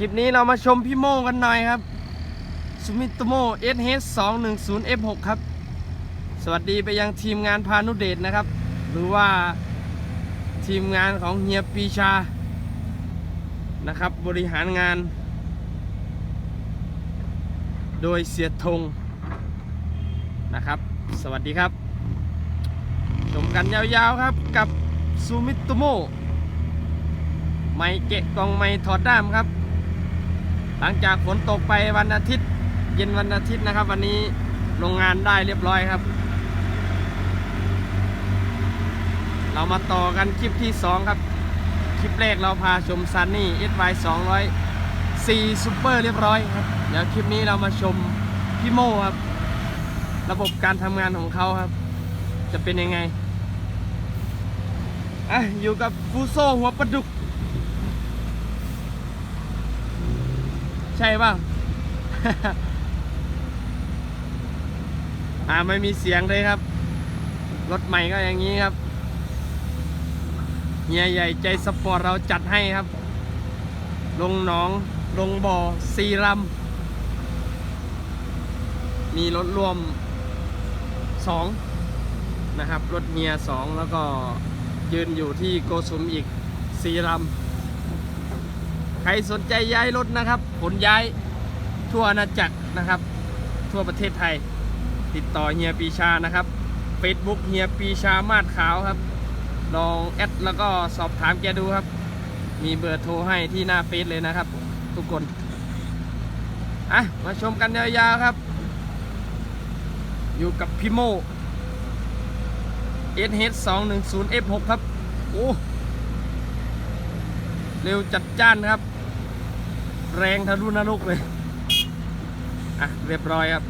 ลิปนี้เรามาชมพี่โม่กันหน่อยครับสุมิโตโม่ SH 2 1 0 F6 ครับ สวัสดีไปยังทีมงานพานุเดชนะครับ หรือว่าทีมงานของเฮียปีชานะครับ บริหารงาน โดยเสียธงนะครับ สวัสดีครับ ชมกันยาวๆครับกับซูมิโตโม่ไม่เกะกองไม่ถอดด้ามครับ หลังจากฝนตกไปวันอาทิตย์ เย็นวันอาทิตย์นะครับ วันนี้โรงงานได้เรียบร้อยครับ เรามาต่อกันคลิปที่ 2 ครับ คลิปแรกเราพาชมซันนี่ SY 200 4 Super เรียบร้อยครับเดี๋ยวคลิปนี้เรามาชมพี่โมครับ ระบบการทำงานของเขาครับ จะเป็นยังไงอะอยู่กับฟูโซหัวปลาดุก ใช่ป่ะ อ่าไม่มีเสียงเลยครับ รถใหม่ก็อย่างนี้ครับเฮียใหญ่ใจสปอร์ตเราจัดให้ครับ ลงหนอง ลงบ่อซีลำมีรถรวมสองนะครับ รถเฮียสองแล้วก็ยืนอยู่ที่โกสุมอีกสี่ลำใค รสนใจย้ายรถนะครับขนย้ายทั่วอาณาจักรนะครับ ทั่วประเทศไทย ติดต่อเฮียปีชานะครับ Facebook เฮียปีชามาดขาวครับ ลองแอดแล้วก็สอบถามแกดูครับ มีเบอร์โทรให้ที่หน้าเฟซเลยนะครับ ทุกคนอะมาชมกันยาวๆครับ อยู่กับพี่โม SH 2 1 0 F6 ครับ โอ้ เร็วจัดจ้านครับ แรงทะลุนรกเลย อะ เรียบร้อยครับ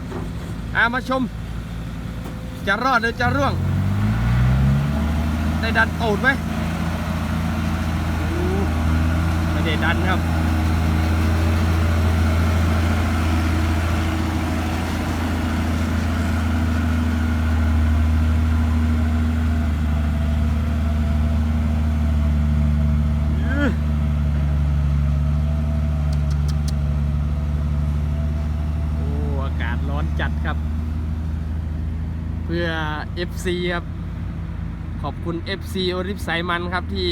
อะ มาชม จะรอดหรือจะร่วง ได้ดันตูดไหมไม่ได้ดันครับ โอ้ อากาศร้อนจัดครับ เพื่อ FC ครับ ขอบคุณ FC โอริฟไซมันครับที่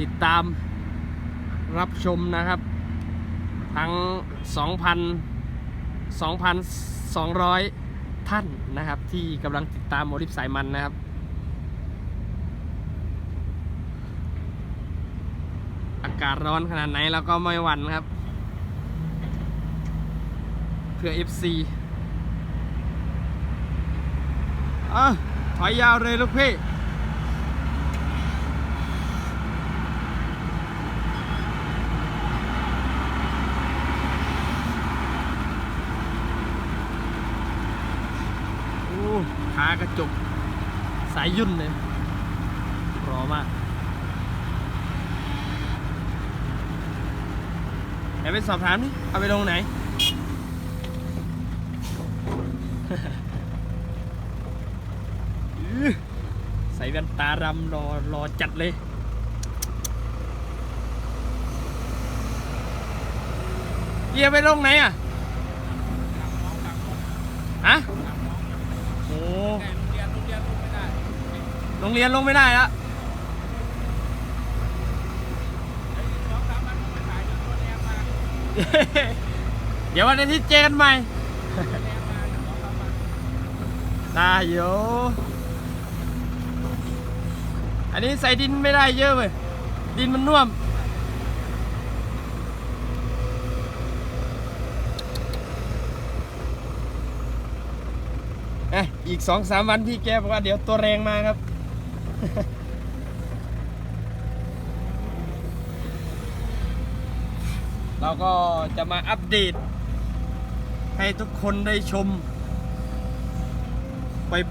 ติดตามรับชมนะครับ ทั้ง 2,000 2,200 ท่านนะครับ ที่กำลังติดตามโอริฟไซมันนะครับอากาศร้อนขนาดไหนเราก็ไม่หวั่นครับ เพื่อ FC อะถอยยาวเลยลูกพี่ขากระจกสายยุ่นเลยรอมากเดี๋ยวไปสอบถามนี่เอาไปลงไหน อื้อ ใส่แว่นตารำรอรอจัดเลย เยียไปลงไหนอะฮะโอ้โรงเรียนลงไม่ได้ล้วเดี๋ยววันอาทิตย์เจอกันใหม่ได้อยู่ อันนี้ใส่ดินไม่ได้เยอะเว้ยดินมันน่วมเอ๊ะอีกสองสามวันพี่แกบอกว่าเดี๋ยวตัวแรงมาครับ เราก็จะมาอัปเดต ให้ทุกคนได้ชม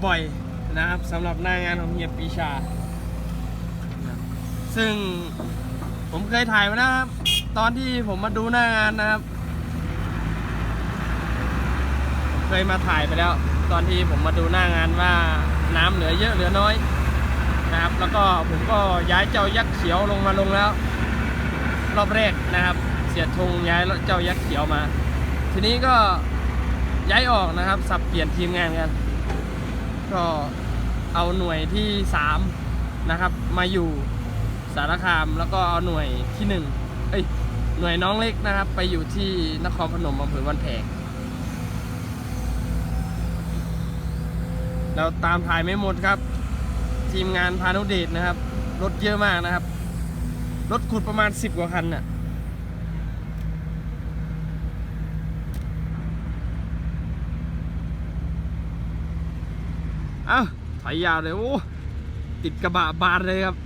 บ่อยๆ นะครับสำหรับหน้างานของเฮียปีชา ซึ่งผมเคยถ่ายมานะครับ ตอนที่ผมมาดูหน้างานนะครับ เคยมาถ่ายไปแล้ว ตอนที่ผมมาดูหน้างานว่าน้ำเหลือเยอะเหลือน้อยนะครับ แล้วก็ผมก็ย้ายเจ้ายักษ์เขียวลงมาลงแล้ว รอบแรกนะครับ เสียธงย้ายเจ้ายักษ์เขียวมา ทีนี้ก็ย้ายออกนะครับ สับเปลี่ยนทีมงานกัน ก็เอาหน่วยที่3นะครับมาอยู่ สารคามแล้วก็เอาหน่วยที่1เอ้ยหน่วยน้องเล็กนะครับ ไปอยู่ที่นครพนมอำเภอวันแพงเราตามถ่ายไม่หมดครับ ทีมงานพานุเดชนะครับ รถเยอะมากนะครับ รถขุดประมาณ 10 กว่าคันน่ะเอ้าถอยยาวเลยโอ้ติดกระบะบานเลยครับ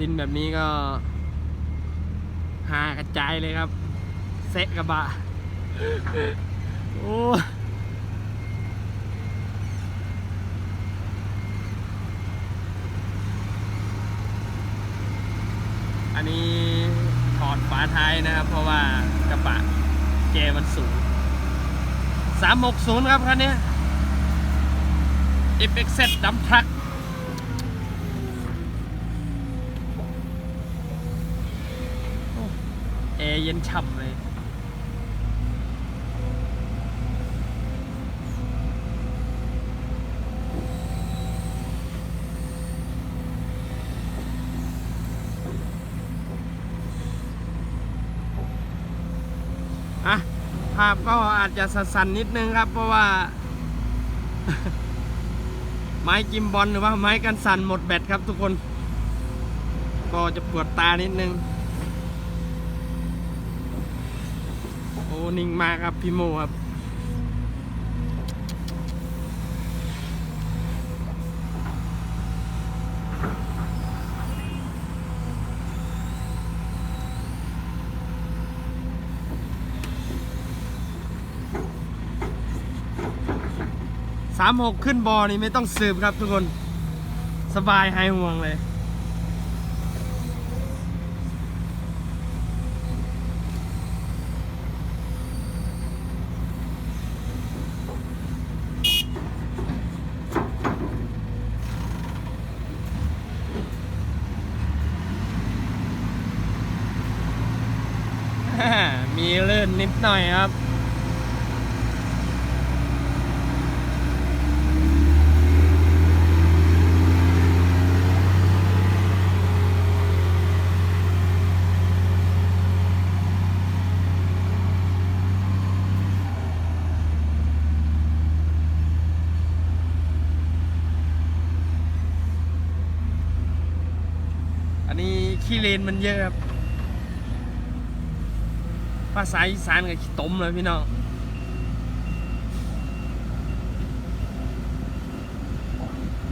ดินแบบนี้ก็หากระจายเลยครับเซะกระบะ โอ้อันนี้ถอดฝาท้ายนะครับ เพราะว่ากระบะแกมันสูง 360 ครับคันนี้ FXZ ดัมทรัค เย็นฉ่ำเลย อะ ภาพก็อาจจะสั่นนิดนึงครับ เพราะว่า ไม้กิมบอลหรือว่าไม้กันสั่นหมดแบตครับทุกคน ก็จะปวดตานิดนึง โอ้ นิ่งมากครับพี่โมครับสามหกขึ้นบอนี่ไม่ต้องสืบครับทุกคน สบายหายห่วงเลย มีเลื่อนนิดหน่อยครับ อันนี้ขี้เลนมันเยอะครับ ภาษาอีสานกับขี้ตมเลยพี่น้อง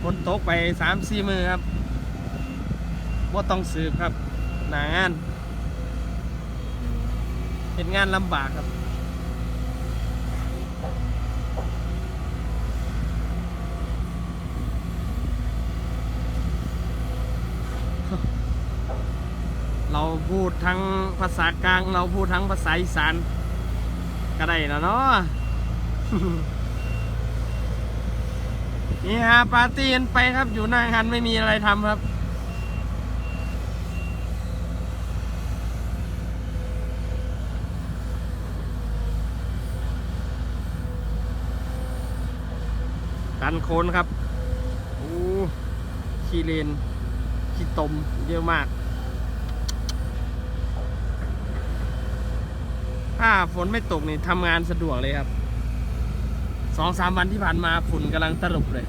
ฝนตกไปสามสี่มือครับว่าต้องสืบครับ หนางานเป็นงานลำบากครับ เราพูดทั้งภาษากลาง เราพูดทั้งภาษาอีสานก็ได้แล้วเนาะนี่ฮะปาร์ตี้กันไปครับอยู่หน้างานไม่มีอะไรทำครับ กันโคนครับ โอ้ขี้เลนขี้ตมเยอะมาก ถ้าฝนไม่ตกนี่ทำงานสะดวกเลยครับสองสามวันที่ผ่านมาฝุ่นกำลังตลบเลย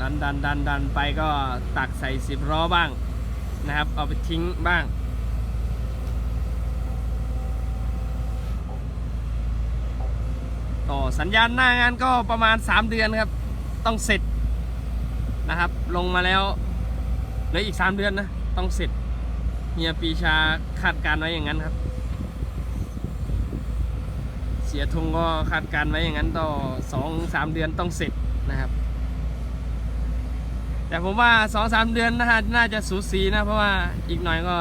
ดันดันดันดันไปก็ตักใส่สิบล้อบ้างนะครับ เอาไปทิ้งบ้าง ต่อสัญญาณหน้างานก็ประมาณ 3 เดือนครับ ต้องเสร็จนะครับ ลงมาแล้วเหลืออีก 3 เดือนนะ ต้องเสร็จเฮียปีชาคาดการไว้อย่างนั้นครับ เสียทงก็คาดการไว้อย่างนั้นต่อสองสามเดือนต้องเสร็จนะครับ แต่ผมว่าสองสามเดือนนะฮะน่าจะสูสีนะ เพราะว่าอีกหน่อยก็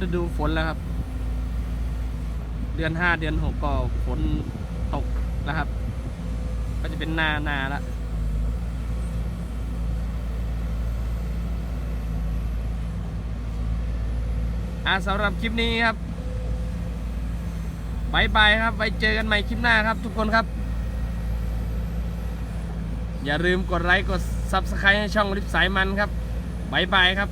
ฤดูฝนแล้วครับ เดือนห้าเดือนหกก็ฝนตกนะครับ ก็จะเป็นหนาหนาละ อ่าสำหรับคลิปนี้ครับบายบายครับ ไว้เจอกันใหม่คลิปหน้าครับทุกคนครับ อย่าลืมกดไลค์กด s u b สไครต์ให้ช่องลิฟสายมันครับบายบายครับ